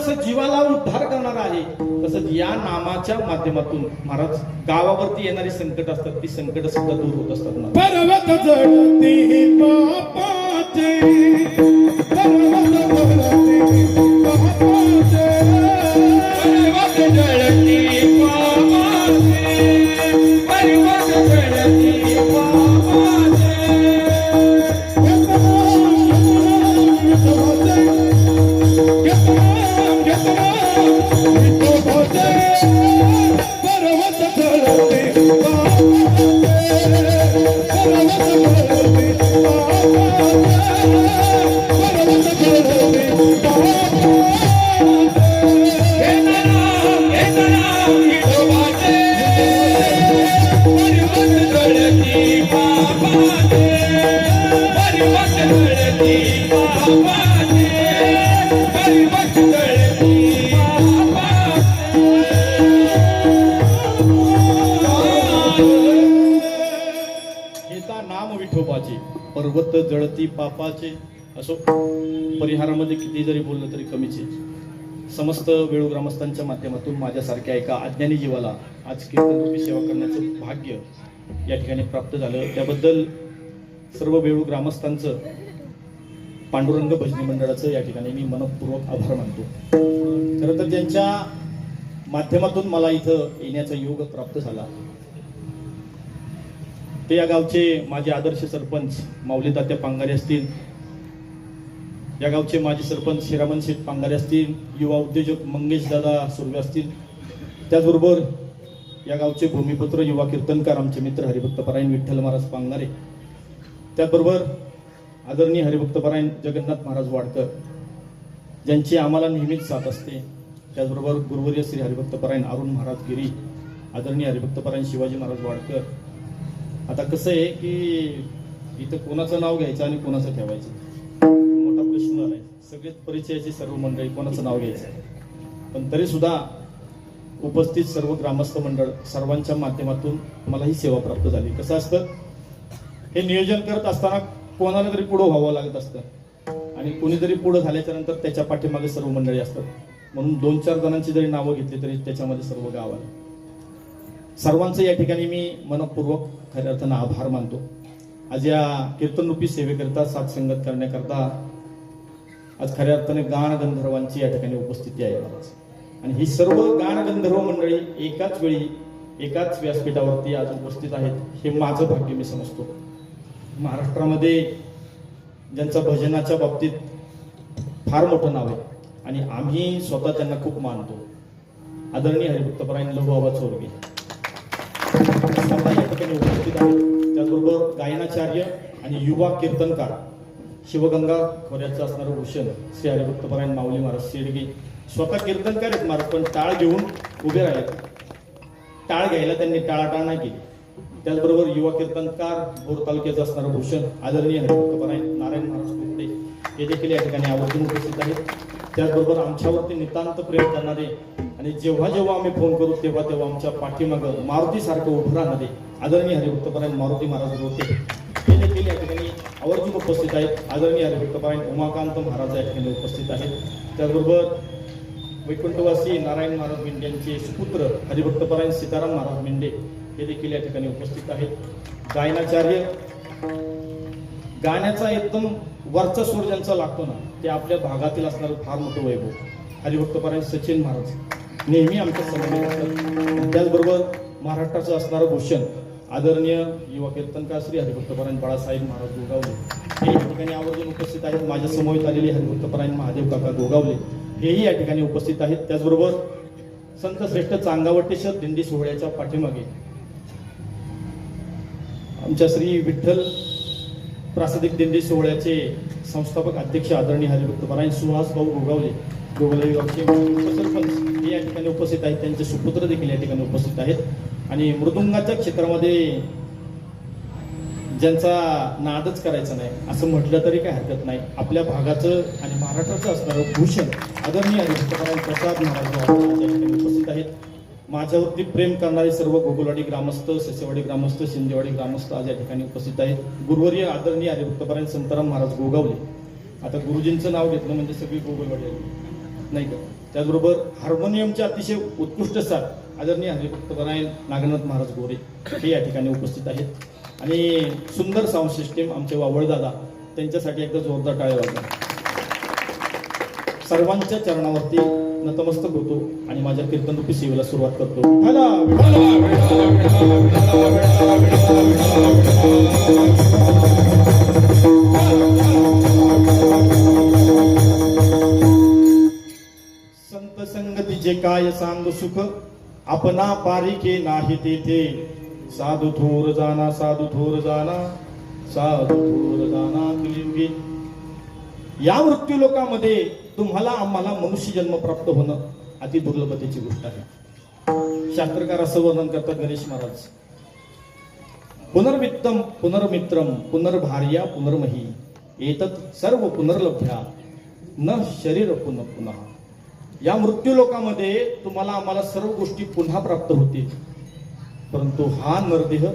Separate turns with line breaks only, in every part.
जसं जीवाला उद्धार करणार आहे तसंच या नामाच्या माध्यमातून महाराज गावावरती येणारी संकट असतात ती संकट सुद्धा दूर होत असतात
पर्वत
नाम विठोपाचे पर्वत जळती पापाचे असो परिहारामध्ये किती जरी बोललं तरी कमीचे. समस्त वेळू ग्रामस्थांच्या माध्यमातून माझ्यासारख्या एका अज्ञानी जीवाला आज कीर्तनरूपी सेवा करण्याचं भाग्य या ठिकाणी प्राप्त झालं. त्याबद्दल सर्व वेळू ग्रामस्थांचं पांडुरंग भजनी मंडळाचं या ठिकाणी मी मनपूर्वक आभार मानतो. खरं तर ज्यांच्या माध्यमातून मला इथं येण्याचा योग प्राप्त झाला. ते या गावचे माझे आदर्श सरपंच माऊली तात्या पांगारे असतील या गावचे माजी सरपंच हिरामन शेठ पांगारे असतील युवा उद्योजक मंगेश दादा सुर्वे असतील त्याचबरोबर या गावचे भूमिपुत्र युवा कीर्तनकार आमचे मित्र हरिभक्त परायण विठ्ठल महाराज पांगारे त्याचबरोबर आदरणीय हरिभक्तपरायण जगन्नाथ महाराज वाडकर ज्यांची आम्हाला नेहमीच साथ असते त्याचबरोबर गुरुवर्य श्री हरिभक्तपरायण अरुण महाराज गिरी आदरणीय हरिभक्तपरायण शिवाजी महाराज वाडकर. आता कसं आहे की इथं कोणाचं नाव घ्यायचं आणि कोणाचं ठेवायचं? मोठा प्रश्न आहे सगळेच परिचयाची सर्व मंडळी कोणाचं नाव घ्यायचं पण तरी सुद्धा उपस्थित सर्व ग्रामस्थ मंडळ सर्वांच्या माध्यमातून मला ही सेवा प्राप्त झाली. कसं असतं? हे नियोजन करत असताना कोणाला तरी पुढं व्हावं लागत असतं. आणि कोणीतरी पुढं झाल्याच्यानंतर त्याच्या पाठीमागे सर्व मंडळी असतात. म्हणून दोन चार जणांची जरी नावं घेतली तरी त्याच्यामध्ये सर्व गाव आलं सर्वांचं या ठिकाणी मी मनपूर्वक खऱ्या अर्थानं आभार मानतो. आज या कीर्तनरूपी सेवेकरिता साथ संगत करण्याकरता आज खऱ्या अर्थाने गाण गंधर्वांची या ठिकाणी उपस्थिती आहे. आणि ही सर्व गाण गंधर्व मंडळी एकाच वेळी एकाच व्यासपीठावरती आज उपस्थित आहेत हे माझं भाग्य मी समजतो. महाराष्ट्रामध्ये ज्यांचा भजनाच्या बाबतीत फार मोठं नाव आहे आणि आम्ही स्वतः त्यांना खूप मानतो. आदरणीय हरिभक्तपरायण लघु चोरगे. स्वतः या ठिकाणी उपस्थित आहेत. त्याचबरोबर गायनाचार्य आणि युवा कीर्तनकार शिवगंगा खोऱ्याचं असणारं भूषण श्री हरिभक्तपरायण माऊली महाराज शेडगे. स्वतः कीर्तनकार आहेत महाराज पण टाळ घेऊन उभे राहिले टाळ घ्यायला त्यांनी टाळाटाळ नाही केली. त्याचबरोबर युवा कीर्तनकार भोर तालुक्याचा असणारं भूषण आदरणीय हरिभक्तपरायण नारायण महाराज कुकडे हे देखील या ठिकाणी आवर्जून उपस्थित आहेत. त्याचबरोबर आमच्यावरती नितांत प्रेम करणारे आणि जेव्हा जेव्हा आम्ही फोन करू तेव्हा तेव्हा आमच्या पाठीमागं मारुती सारखं उभं राहणारे आदरणीय हरिभक्तपरायण मारुती महाराज होते हे देखील या ठिकाणी आवर्जून उपस्थित आहेत. आदरणीय हरिभक्तपरायण उमाकांत महाराज या ठिकाणी उपस्थित आहेत. त्याचबरोबर वैकुंठवासी नारायण महाराज मेंढे यांचे सुपुत्र हरिभक्तपरायण सीताराम महाराज मेंढे हे देखील या ठिकाणी उपस्थित आहेत. गायनाचार्य गाण्याचा एकदम वरचा सूर ज्यांचा लागतो ना ते आपल्या भागातील असणारं फार मोठं वैभव. हरिभक्तपरायण सचिन महाराज नेहमी आमच्यासमोर असतात. त्याचबरोबर महाराष्ट्राचं असणारं भूषण आदरणीय युवा कीर्तनकार श्री हरिभक्तपरायण बाळासाहेब महाराज गोगावले. हे या ठिकाणी आवर्जून उपस्थित आहेत. माझ्यासमोर आलेले हरिभक्तपरायण महादेव काका गोगावले. हेही या ठिकाणी उपस्थित आहेत. त्याचबरोबर संत श्रेष्ठ चांगावटेश्वर दिंडी सोहळ्याच्या पाठीमागे आमच्या श्री विठ्ठल प्रासादिक दिंडी सोहळ्याचे संस्थापक अध्यक्ष आदरणीय हरिभक्तपरायण सुहास भाऊ गोगावले गोगावले सरपंच हे या ठिकाणी उपस्थित आहेत. त्यांचे सुपुत्र देखील या ठिकाणी उपस्थित आहेत. आणि मृदुंगाच्या क्षेत्रामध्ये ज्यांचा नादच करायचा नाही असं म्हटलं तरी काही हरकत नाही. आपल्या भागाचं आणि महाराष्ट्राचं असणारं भूषण आदरणीय हरिभक्तपरायण प्रसाद महाराज उपस्थित आहेत. माझ्यावरती प्रेम करणारे सर्व गोगुलवाडी ग्रामस्थ ससेवाडी ग्रामस्थ शिंदेवाडी ग्रामस्थ आज या ठिकाणी उपस्थित आहेत. गुरुवर्य आदरणीय हरिभक्तपरायण संताराम महाराज गोगावले. आता गुरुजींचं नाव घेतलं म्हणजे सगळी गोगुलवाडी आली. नाही का? त्याचबरोबर हार्मोनियमचे अतिशय उत्कृष्ट साथ आदरणीय हरिभक्त नागनाथ महाराज गोरे हे या ठिकाणी उपस्थित आहेत. आणि सुंदर साऊंड सिस्टीम आमचे वावळदादा त्यांच्यासाठी एकदा जोरदार टाळे वाजवा. सर्वांच्या चरणावरती नतमस्तक होतो आणि माझ्या कीर्तनरूपी सेवेला सुरुवात करतो. विठ्ठला, विठ्ठला. संत संगतीचे काय सांग सुख आपणा पारिके नाही तेथे. साधू थोर जाना साधू थोर जाना साधू थोर जाना या मृत्यू लोकामध्ये तुम्हाला आम्हाला मनुष्य जन्म प्राप्त होणं अति दुर्लभतेची गोष्ट आहे. शास्त्रकार असं वर्णन करतात गणेश महाराज. पुनर्वित्तम पुनर्मित्रम पुनर्भार्या पुनर्मही एतत् सर्व पुनर्लभ्या न शरीर पुनः पुन्हा या मृत्यू लोकामध्ये तुम्हाला आम्हाला सर्व गोष्टी पुन्हा प्राप्त होतील. परंतु हा नरदेह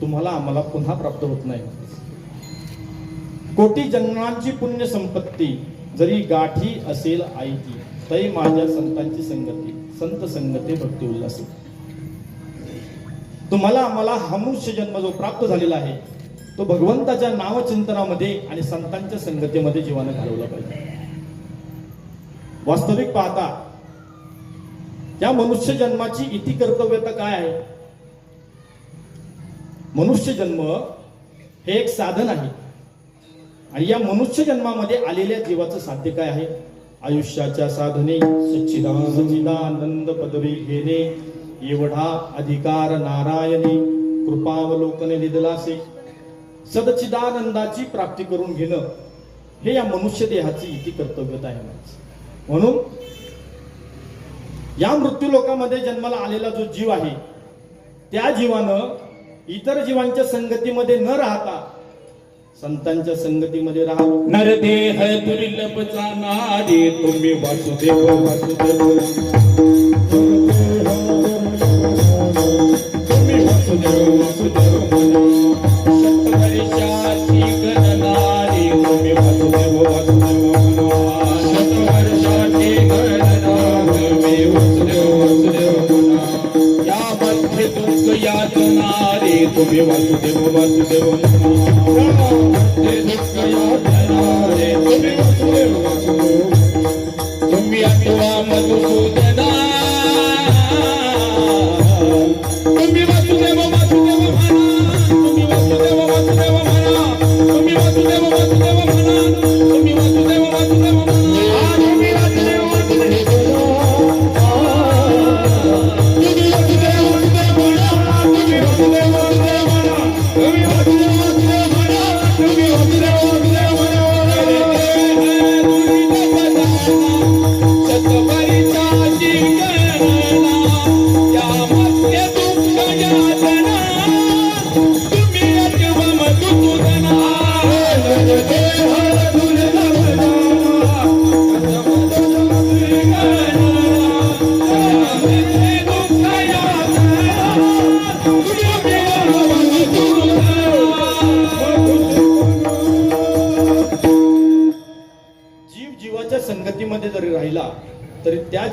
तुम्हाला आम्हाला पुन्हा प्राप्त होत नाही. कोटी जन्मांची पुण्य संपत्ती जरी गाठी असेल आईची तरी माझ्या संतांची संगती संत संगती भक्ती उल्हास तुम्हाला मला हा मनुष्य जन्म जो प्राप्त झालेला आहे तो भगवंताच्या नावचिंतनामध्ये आणि संतांच्या संगतीमध्ये जीवानं घालवला पाहिजे. वास्तविक पाहता या मनुष्य जन्माची इति कर्तव्यता काय आहे? मनुष्य जन्म हे एक साधन आहे. आणि या मनुष्य जन्मामध्ये आलेल्या जीवाचं साध्य काय आहे? आयुष्याच्या साधने सच्चिदानंद पदवी घेणे एवढा अधिकार नारायणी कृपावलोकने दिदलासे सदचिदानंदाची प्राप्ती करून घेणं हे या मनुष्य देहाची इति कर्तव्यता आहे म्हणून या मृत्यू लोकामध्ये जन्माला आलेला जो जीव आहे त्या जीवानं इतर जीवांच्या संगतीमध्ये न राहता संतांच्या संगतीमध्ये राहावं
नरदेह दुर्लभ जाणारे तुम्ही वासुदेव वासुदेव.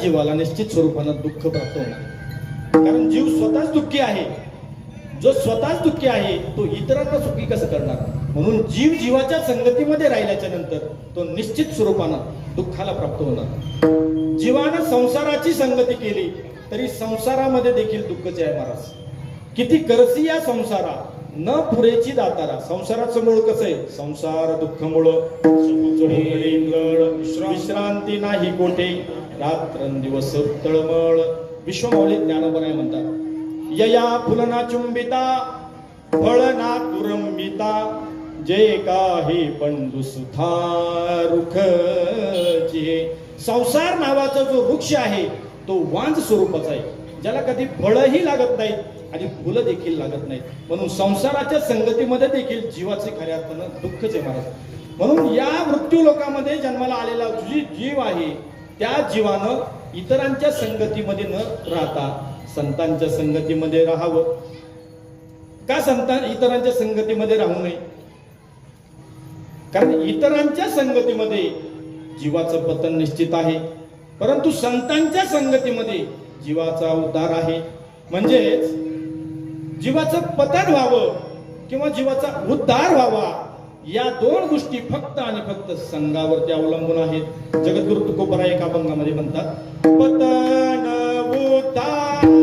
जीवाला निश्चित स्वरूपानं दुःख प्राप्त होणार कारण जीव स्वतःच दुःखी आहे जो स्वतःच दुःखी आहे तो इतरांना सुखी कसं करणार म्हणून जीव जीवाच्या संगतीमध्ये राहिल्याच्या नंतर तो निश्चित स्वरूपानं दुःखाला प्राप्त होणार जीवानं संसाराची संगती केली तरी संसारामध्ये देखील दुःखच आहे महाराज किती करसी या संसारा न पुरेची दातारा संसाराचं मूळ कसं आहे संसार दुःख मूळ विश्रांती नाही कोठे रात्रंदिवस तळमळ विश्वमौली ज्ञानोबराय म्हणतात. यया फुलना चुंबिता फळना तुरंबिता जे काही पंडू सुधा रुखचे संसार नावाचा जो वृक्ष आहे तो वांज स्वरूपाचा आहे. ज्याला कधी फळही लागत नाहीत आणि फुलं देखील लागत नाहीत. म्हणून संसाराच्या संगतीमध्ये देखील जीवाचे खऱ्या अर्थानं दुःखचे महाराज. म्हणून या मृत्यू लोकांमध्ये जन्माला आलेला जी जीव आहे त्या जीवानं इतरांच्या संगतीमध्ये न राहता संतांच्या संगतीमध्ये राहावं. का संतान इतरांच्या संगतीमध्ये राहू नये? कारण इतरांच्या संगतीमध्ये जीवाचं पतन निश्चित आहे. परंतु संतांच्या संगतीमध्ये जीवाचा उद्धार आहे. म्हणजेच जीवाचं पतन व्हावं किंवा जीवाचा उद्धार व्हावा या दोन गोष्टी फक्त आणि फक्त संघावरती अवलंबून आहेत. जगद्गुरु तुकोबरा एका अभंगामध्ये म्हणतात पतन उद्धार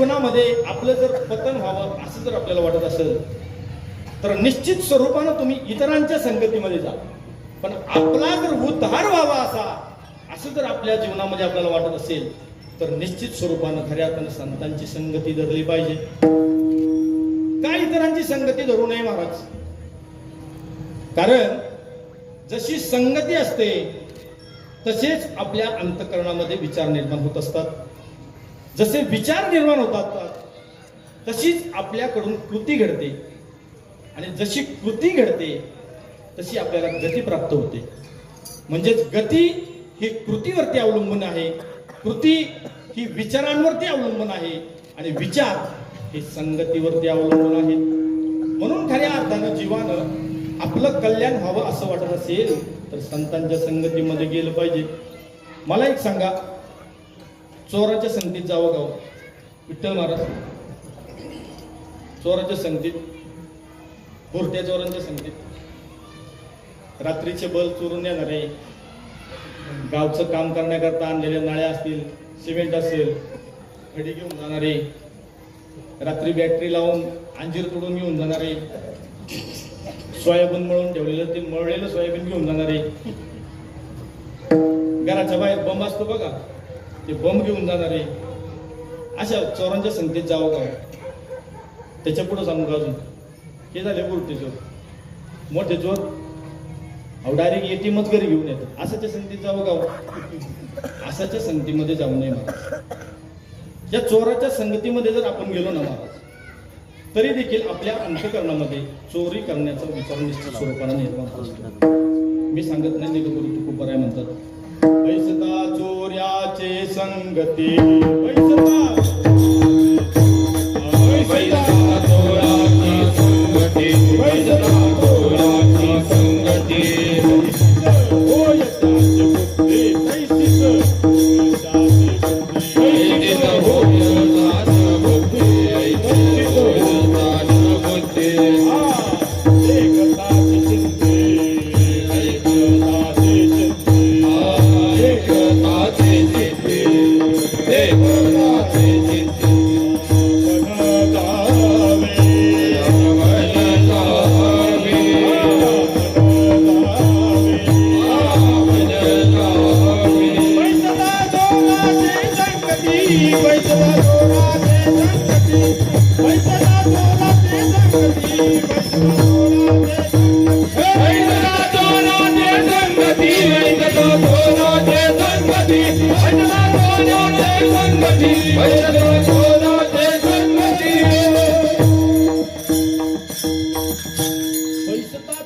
जीवनामध्ये आपलं जर पतन व्हावं असं जर आपल्याला वाटत असेल तर निश्चित स्वरूपानं तुम्ही इतरांच्या संगतीमध्ये जा. पण आपला जर उद्धार व्हावा असा असं जर आपल्या जीवनामध्ये आपल्याला वाटत असेल तर निश्चित स्वरूपानं खऱ्या अर्थानं संतांची संगती धरली पाहिजे. का इतरांची संगती धरू नये महाराज? कारण जशी संगती असते तसेच आपल्या अंतकरणामध्ये विचार निर्माण होत असतात. जसे विचार निर्माण होतात तशीच आपल्याकडून कृती घडते. आणि जशी कृती घडते तशी आपल्याला गती प्राप्त होते. म्हणजेच गती ही कृतीवरती अवलंबून आहे. कृती ही विचारांवरती अवलंबून आहे. आणि विचार हे संगतीवरती अवलंबून आहे म्हणून खऱ्या अर्थानं जीवानं आपलं कल्याण व्हावं असं वाटत असेल तर संतांच्या संगतीमध्ये गेलं पाहिजे. मला एक सांगा चोराच्या संगतीत जावं गाव. विठ्ठल महाराज. चोराच्या संगतीत. भोरट्या चोरांच्या संगतीत. रात्रीचे बल चोरून येणारे गावचं काम करण्याकरता आणलेल्या नाळ्या असतील सिमेंट असेल खडी घेऊन जाणारे रात्री बॅटरी लावून अंजीर तोडून घेऊन जाणारे सोयाबीन मळून ठेवलेलं ते मळलेलं सोयाबीन घेऊन जाणारे घराच्या बाहेर बंब असतो बघा. ते बंब घेऊन जाणारे अशा चोरांच्या संगतीत जावं का? त्याच्या पुढं सांगू का अजून. हे झाले बुरटे चोर. मोठे चोर. अहो डायरेक्ट एटीएमच घरी घेऊन येतात. असाच्या संगतीत जावं गाव हो? असाच्या संगतीमध्ये जाऊ नये महाराज. या चोराच्या संगतीमध्ये जर आपण गेलो ना महाराज तरी देखील आपल्या अंतकरणामध्ये चोरी करण्याचा विचार निश्चित स्वरूपाने निर्माण मी सांगत नाही ते गुरु तुकोबराय म्हणतात आहे म्हणतात. संगती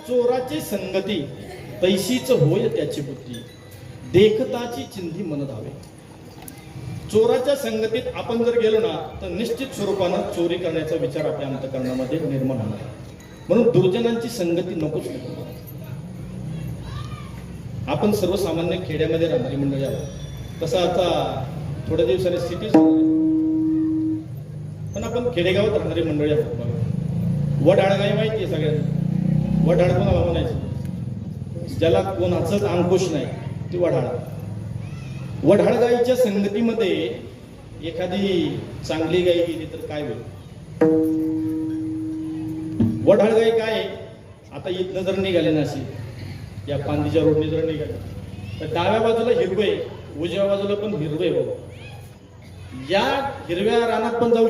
चोराची संगती
तैशीच होय त्याची बुद्धी. देखताची चिंधी मन धावे. चोराच्या संगतीत आपण जर गेलो ना तर निश्चित स्वरूपानं चोरी करण्याचा विचार आपल्या अंतकरणामध्ये निर्माण होणार म्हणून दुर्जनांची संगती नकोच नको. आपण सर्वसामान्य खेड्यामध्ये राहणारी मंडळी आहोत. तसं आता थोड्या दिवसाने सिटी पण आपण खेडेगावात राहणारी मंडळी आहोत बघा वडाळगाई माहिती आहे सगळ्यांना. वडाळ कोणाला म्हणायचं ज्याला कोणाचंच अंकुश नाही ती वडाळ गाईच्या संगतीमध्ये एखादी चांगली गाई गेली तर काय होईल? वढाळगाई काय? आहे? आता इथनं जर निघाले नाशी या पांदीच्या रोडने जर निघाले तर डाव्या बाजूला हिरवं आहे. उजव्या बाजूला पण हिरवे आहे बाबा. या हिरव्या रानात पण जाऊ